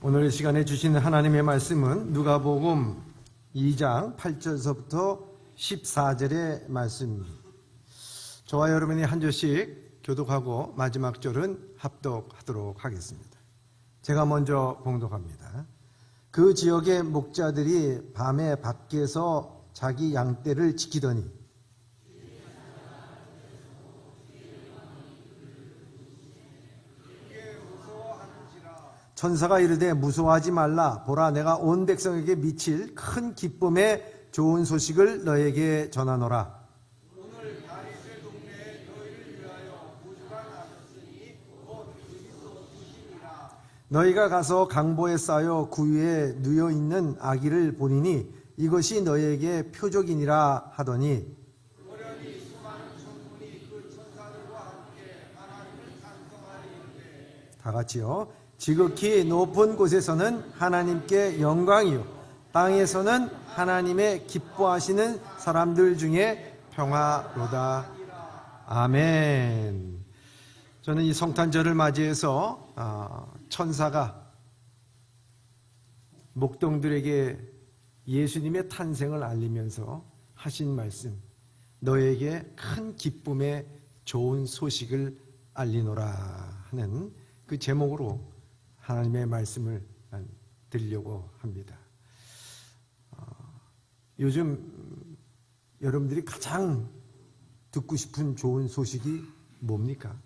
오늘 이 시간에 주신 하나님의 말씀은 누가복음 2장 8절서부터 14절의 말씀입니다. 저와 여러분이 한 절씩 교독하고 마지막 절은 합독하도록 하겠습니다. 제가 먼저 봉독합니다. 그 지역의 목자들이 밤에 밖에서 자기 양떼를 지키더니 천사가 이르되 무서워하지 말라. 보라 내가 온 백성에게 미칠 큰 기쁨의 좋은 소식을 너에게 전하노라. 너희가 가서 강보에 쌓여 구유에 누여 있는 아기를 보리니 이것이 너희에게 표적이니라 하더니 다 같이요. 지극히 높은 곳에서는 하나님께 영광이요. 땅에서는 하나님의 기뻐하시는 사람들 중에 평화로다. 아멘. 저는 이 성탄절을 맞이해서 아, 천사가 목동들에게 예수님의 탄생을 알리면서 하신 말씀, 너에게 큰 기쁨의 좋은 소식을 알리노라 하는 그 제목으로 하나님의 말씀을 드리려고 합니다. 어, 요즘 여러분들이 가장 듣고 싶은 좋은 소식이 뭡니까?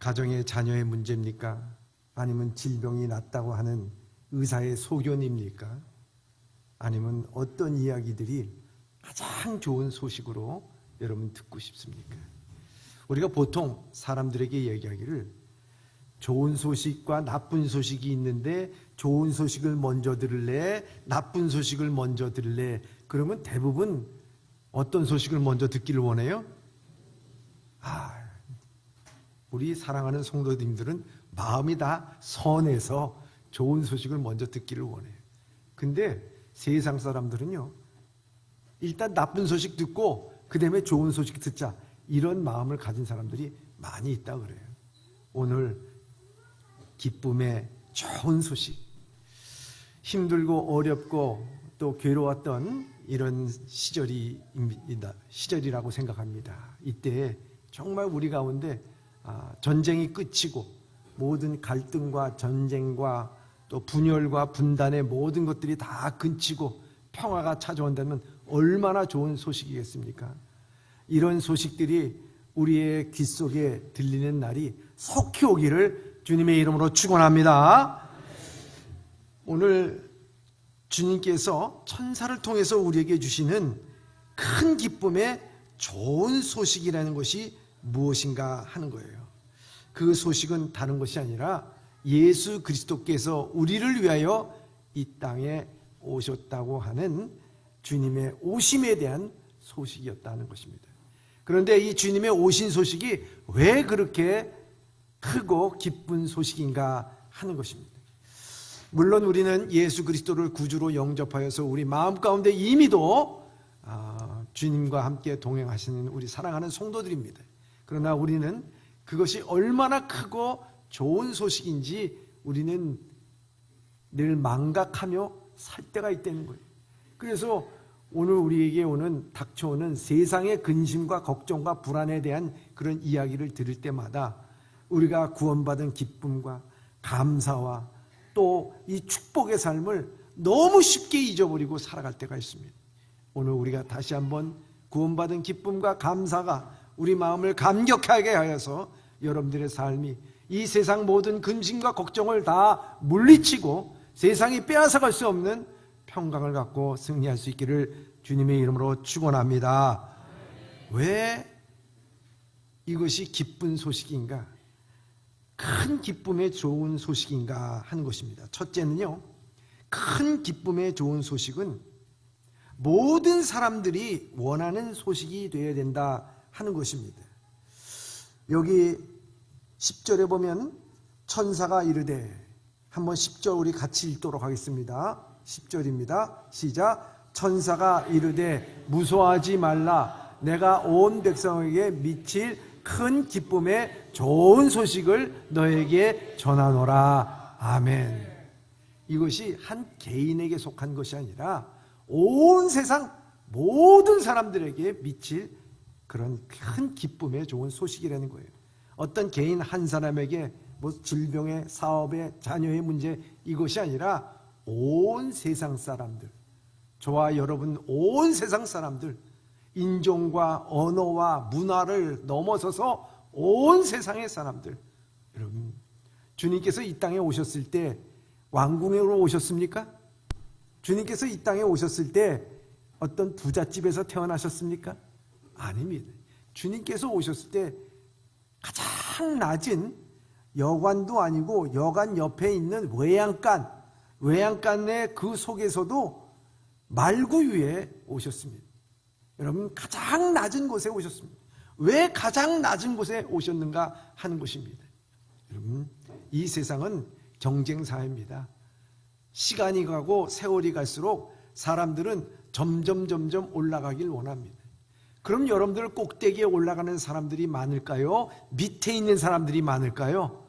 가정의 자녀의 문제입니까? 아니면 질병이 낫다고 하는 의사의 소견입니까? 아니면 어떤 이야기들이 가장 좋은 소식으로 여러분 듣고 싶습니까? 우리가 보통 사람들에게 얘기하기를 좋은 소식과 나쁜 소식이 있는데 좋은 소식을 먼저 들을래? 나쁜 소식을 먼저 들을래? 그러면 대부분 어떤 소식을 먼저 듣기를 원해요? 아, 우리 사랑하는 성도님들은 마음이 다 선해서 좋은 소식을 먼저 듣기를 원해요. 근데 세상 사람들은요, 일단 나쁜 소식 듣고 그 다음에 좋은 소식 듣자. 이런 마음을 가진 사람들이 많이 있다 그래요. 오늘 기쁨의 좋은 소식. 힘들고 어렵고 또 괴로웠던 이런 시절이입니다. 시절이라고 생각합니다. 이때 정말 우리 가운데 아, 전쟁이 끝이고 모든 갈등과 전쟁과 또 분열과 분단의 모든 것들이 다 근치고 평화가 찾아온다면 얼마나 좋은 소식이겠습니까? 이런 소식들이 우리의 귀 속에 들리는 날이 속히 오기를 주님의 이름으로 축원합니다. 오늘 주님께서 천사를 통해서 우리에게 주시는 큰 기쁨의 좋은 소식이라는 것이 무엇인가 하는 거예요. 그 소식은 다른 것이 아니라 예수 그리스도께서 우리를 위하여 이 땅에 오셨다고 하는 주님의 오심에 대한 소식이었다는 것입니다. 그런데 이 주님의 오신 소식이 왜 그렇게 크고 기쁜 소식인가 하는 것입니다. 물론 우리는 예수 그리스도를 구주로 영접하여서 우리 마음 가운데 이미도 아, 주님과 함께 동행하시는 우리 사랑하는 성도들입니다. 그러나 우리는 그것이 얼마나 크고 좋은 소식인지 우리는 늘 망각하며 살 때가 있다는 거예요. 그래서 오늘 우리에게 오는 닥쳐오는 세상의 근심과 걱정과 불안에 대한 그런 이야기를 들을 때마다 우리가 구원받은 기쁨과 감사와 또 이 축복의 삶을 너무 쉽게 잊어버리고 살아갈 때가 있습니다. 오늘 우리가 다시 한번 구원받은 기쁨과 감사가 우리 마음을 감격하게 하여서 여러분들의 삶이 이 세상 모든 근심과 걱정을 다 물리치고 세상이 빼앗아갈 수 없는 평강을 갖고 승리할 수 있기를 주님의 이름으로 축원합니다. 왜 이것이 기쁜 소식인가? 큰 기쁨의 좋은 소식인가 하는 것입니다. 첫째는요, 큰 기쁨의 좋은 소식은 모든 사람들이 원하는 소식이 되어야 된다 하는 것입니다. 여기 10절에 보면 천사가 이르되 한번 10절 우리 같이 읽도록 하겠습니다. 10절입니다. 시작. 천사가 이르되 무서워하지 말라. 내가 온 백성에게 미칠 큰 기쁨의 좋은 소식을 너에게 전하노라. 아멘. 이것이 한 개인에게 속한 것이 아니라 온 세상 모든 사람들에게 미칠 그런 큰 기쁨의 좋은 소식이라는 거예요. 어떤 개인 한 사람에게 뭐 질병의 사업의 자녀의 문제 이것이 아니라 온 세상 사람들 저와 여러분 온 세상 사람들 인종과 언어와 문화를 넘어서서 온 세상의 사람들 여러분 주님께서 이 땅에 오셨을 때 왕궁으로 오셨습니까? 주님께서 이 땅에 오셨을 때 어떤 부잣집에서 태어나셨습니까? 아닙니다. 주님께서 오셨을 때 가장 낮은 여관도 아니고 여관 옆에 있는 외양간, 외양간의 그 속에서도 말구 위에 오셨습니다. 여러분, 가장 낮은 곳에 오셨습니다. 왜 가장 낮은 곳에 오셨는가 하는 것입니다. 여러분, 이 세상은 경쟁사입니다. 시간이 가고 세월이 갈수록 사람들은 점점 점점 올라가길 원합니다. 그럼 여러분들 꼭대기에 올라가는 사람들이 많을까요? 밑에 있는 사람들이 많을까요?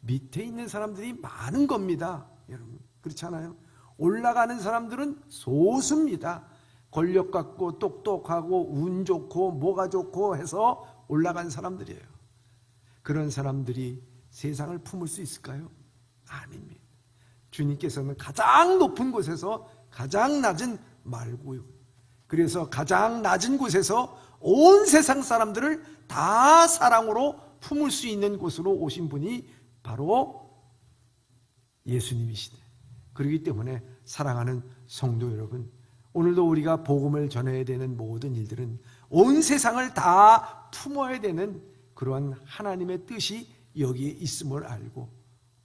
밑에 있는 사람들이 많은 겁니다. 여러분, 그렇지 않아요? 올라가는 사람들은 소수입니다. 권력 갖고 똑똑하고 운 좋고 뭐가 좋고 해서 올라간 사람들이에요. 그런 사람들이 세상을 품을 수 있을까요? 아닙니다. 주님께서는 가장 높은 곳에서 가장 낮은 말고요. 그래서 가장 낮은 곳에서 온 세상 사람들을 다 사랑으로 품을 수 있는 곳으로 오신 분이 바로 예수님이시대. 그렇기 때문에 사랑하는 성도 여러분, 오늘도 우리가 복음을 전해야 되는 모든 일들은 온 세상을 다 품어야 되는 그러한 하나님의 뜻이 여기에 있음을 알고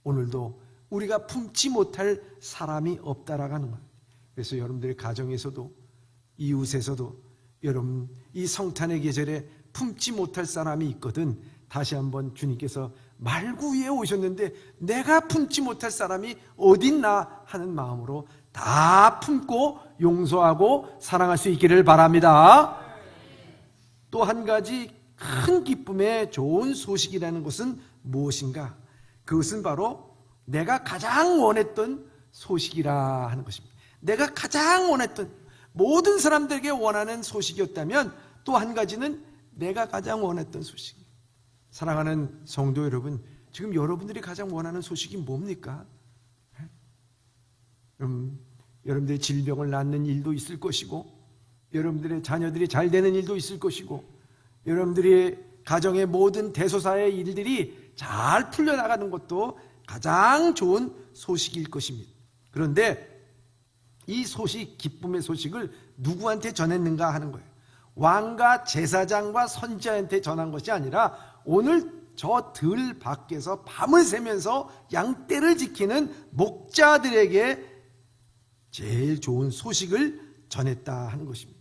오늘도 우리가 품지 못할 사람이 없다라는 것. 그래서 여러분들의 가정에서도 이웃에서도 여러분 이 성탄의 계절에 품지 못할 사람이 있거든 다시 한번 주님께서 말구 위에 오셨는데 내가 품지 못할 사람이 어딨나 하는 마음으로 다 품고 용서하고 사랑할 수 있기를 바랍니다. 또 한 가지 큰 기쁨의 좋은 소식이라는 것은 무엇인가? 그것은 바로 내가 가장 원했던 소식이라 하는 것입니다. 내가 가장 원했던 모든 사람들에게 원하는 소식이었다면 또 한 가지는 내가 가장 원했던 소식. 사랑하는 성도 여러분, 지금 여러분들이 가장 원하는 소식이 뭡니까? 음, 여러분들의 질병을 낫는 일도 있을 것이고, 여러분들의 자녀들이 잘 되는 일도 있을 것이고, 여러분들의 가정의 모든 대소사의 일들이 잘 풀려나가는 것도 가장 좋은 소식일 것입니다. 그런데 이 소식, 기쁨의 소식을 누구한테 전했는가 하는 거예요. 왕과 제사장과 선지자한테 전한 것이 아니라 오늘 저 들 밖에서 밤을 새면서 양떼를 지키는 목자들에게 제일 좋은 소식을 전했다 하는 것입니다.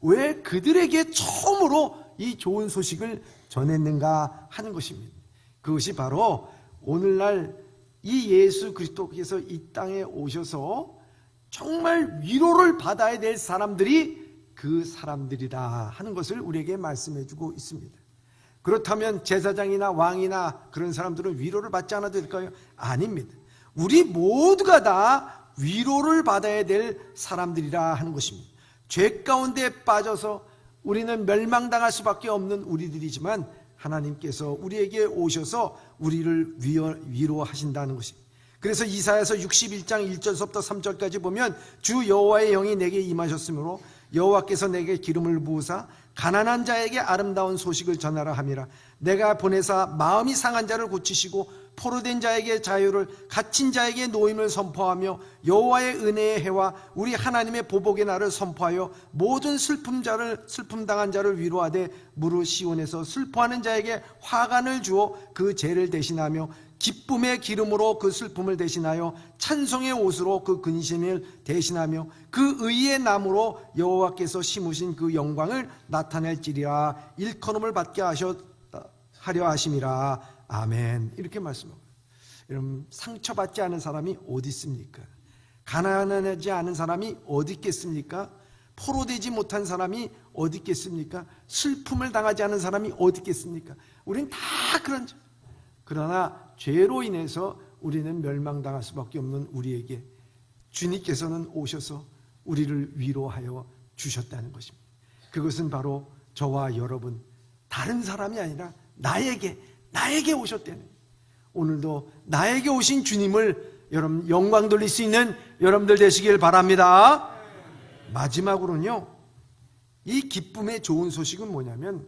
왜 그들에게 처음으로 이 좋은 소식을 전했는가 하는 것입니다. 그것이 바로 오늘날 이 예수 그리스도께서 이 땅에 오셔서 정말 위로를 받아야 될 사람들이 그 사람들이다 하는 것을 우리에게 말씀해 주고 있습니다. 그렇다면 제사장이나 왕이나 그런 사람들은 위로를 받지 않아도 될까요? 아닙니다. 우리 모두가 다 위로를 받아야 될 사람들이라 하는 것입니다. 죄 가운데 빠져서 우리는 멸망당할 수밖에 없는 우리들이지만 하나님께서 우리에게 오셔서 우리를 위로하신다는 것입니다. 그래서 이사야서 61장 1절부터 3절까지 보면 주 여호와의 영이 내게 임하셨으므로 여호와께서 내게 기름을 부으사 가난한 자에게 아름다운 소식을 전하라 함이라 내가 보내사 마음이 상한 자를 고치시고 포로된 자에게 자유를 갇힌 자에게 노임을 선포하며 여호와의 은혜의 해와 우리 하나님의 보복의 날을 선포하여 모든 슬픔 자를 슬픔 당한 자를 위로하되 무르 시온에서 슬퍼하는 자에게 화관을 주어 그 죄를 대신하며 기쁨의 기름으로 그 슬픔을 대신하여 찬송의 옷으로 그 근심을 대신하며 그 의의 나무로 여호와께서 심으신 그 영광을 나타낼지리라. 일컬음을 받게 하셨 하려 하심이라 아멘 이렇게 말씀하고 여러분 상처받지 않은 사람이 어디 있습니까? 가난하지 않은 사람이 어디 있겠습니까? 포로되지 못한 사람이 어디 있겠습니까? 슬픔을 당하지 않은 사람이 어디 있겠습니까? 우리는 다 그런 자. 그러나 죄로 인해서 우리는 멸망당할 수밖에 없는 우리에게 주님께서는 오셔서 우리를 위로하여 주셨다는 것입니다. 그것은 바로 저와 여러분 다른 사람이 아니라 나에게 나에게 오셨다는. 오늘도 나에게 오신 주님을 여러분 영광 돌릴 수 있는 여러분들 되시길 바랍니다. 마지막으로는요. 이 기쁨의 좋은 소식은 뭐냐면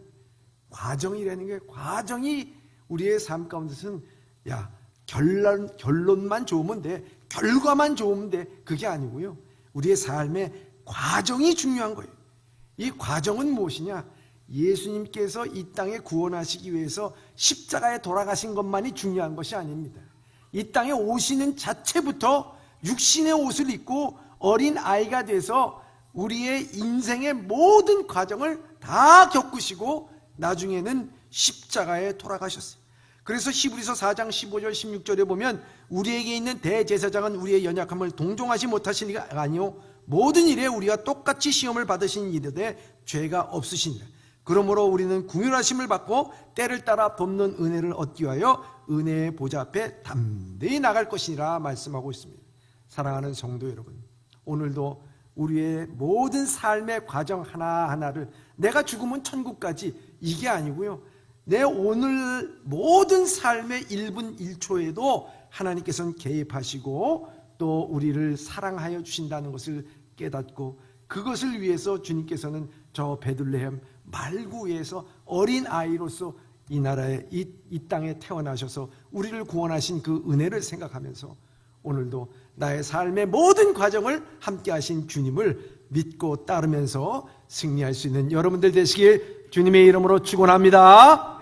과정이라는 게 과정이 우리의 삶 가운데서는 야 결론 결론만 좋으면 돼 결과만 좋으면 돼 그게 아니고요 우리의 삶의 과정이 중요한 거예요 이 과정은 무엇이냐 예수님께서 이 땅에 구원하시기 위해서 십자가에 돌아가신 것만이 중요한 것이 아닙니다 이 땅에 오시는 자체부터 육신의 옷을 입고 어린 아이가 돼서 우리의 인생의 모든 과정을 다 겪으시고 나중에는 십자가에 돌아가셨어요. 그래서 히브리서 4장 15절 16절에 보면 우리에게 있는 대제사장은 우리의 연약함을 동정하지 못하시니가 아니요 모든 일에 우리가 똑같이 시험을 받으신 이들에 죄가 없으시니라. 그러므로 우리는 궁휼하심을 받고 때를 따라 돕는 은혜를 얻기 위하여 은혜의 보좌 앞에 담대히 나갈 것이니라 말씀하고 있습니다. 사랑하는 성도 여러분, 오늘도 우리의 모든 삶의 과정 하나하나를 내가 죽으면 천국까지 이게 아니고요. 내 오늘 모든 삶의 1분 1초에도 하나님께서는 개입하시고 또 우리를 사랑하여 주신다는 것을 깨닫고 그것을 위해서 주님께서는 저 베들레헴 말구에서 어린 아이로서 이 나라에 이, 이 땅에 태어나셔서 우리를 구원하신 그 은혜를 생각하면서 오늘도 나의 삶의 모든 과정을 함께 하신 주님을 믿고 따르면서 승리할 수 있는 여러분들 되시길 주님의 이름으로 축원합니다.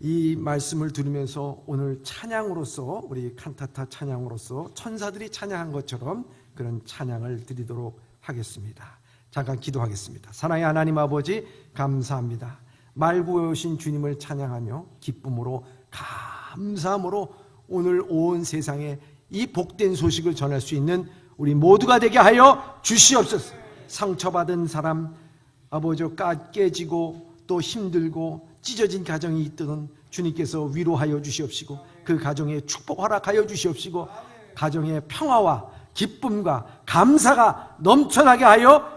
이 말씀을 들으면서 오늘 찬양으로서 우리 칸타타 찬양으로서 천사들이 찬양한 것처럼 그런 찬양을 드리도록 하겠습니다. 잠깐 기도하겠습니다. 사랑의 하나님 아버지 감사합니다. 말구에 오신 주님을 찬양하며 기쁨으로 감사함으로 오늘 온 세상에 이 복된 소식을 전할 수 있는 우리 모두가 되게 하여 주시옵소서. 상처받은 사람, 아버지 까 깨지고 또 힘들고 찢어진 가정이 있던 주님께서 위로하여 주시옵시고 그 가정에 축복 허락하여 주시옵시고 가정의 평화와 기쁨과 감사가 넘쳐나게 하여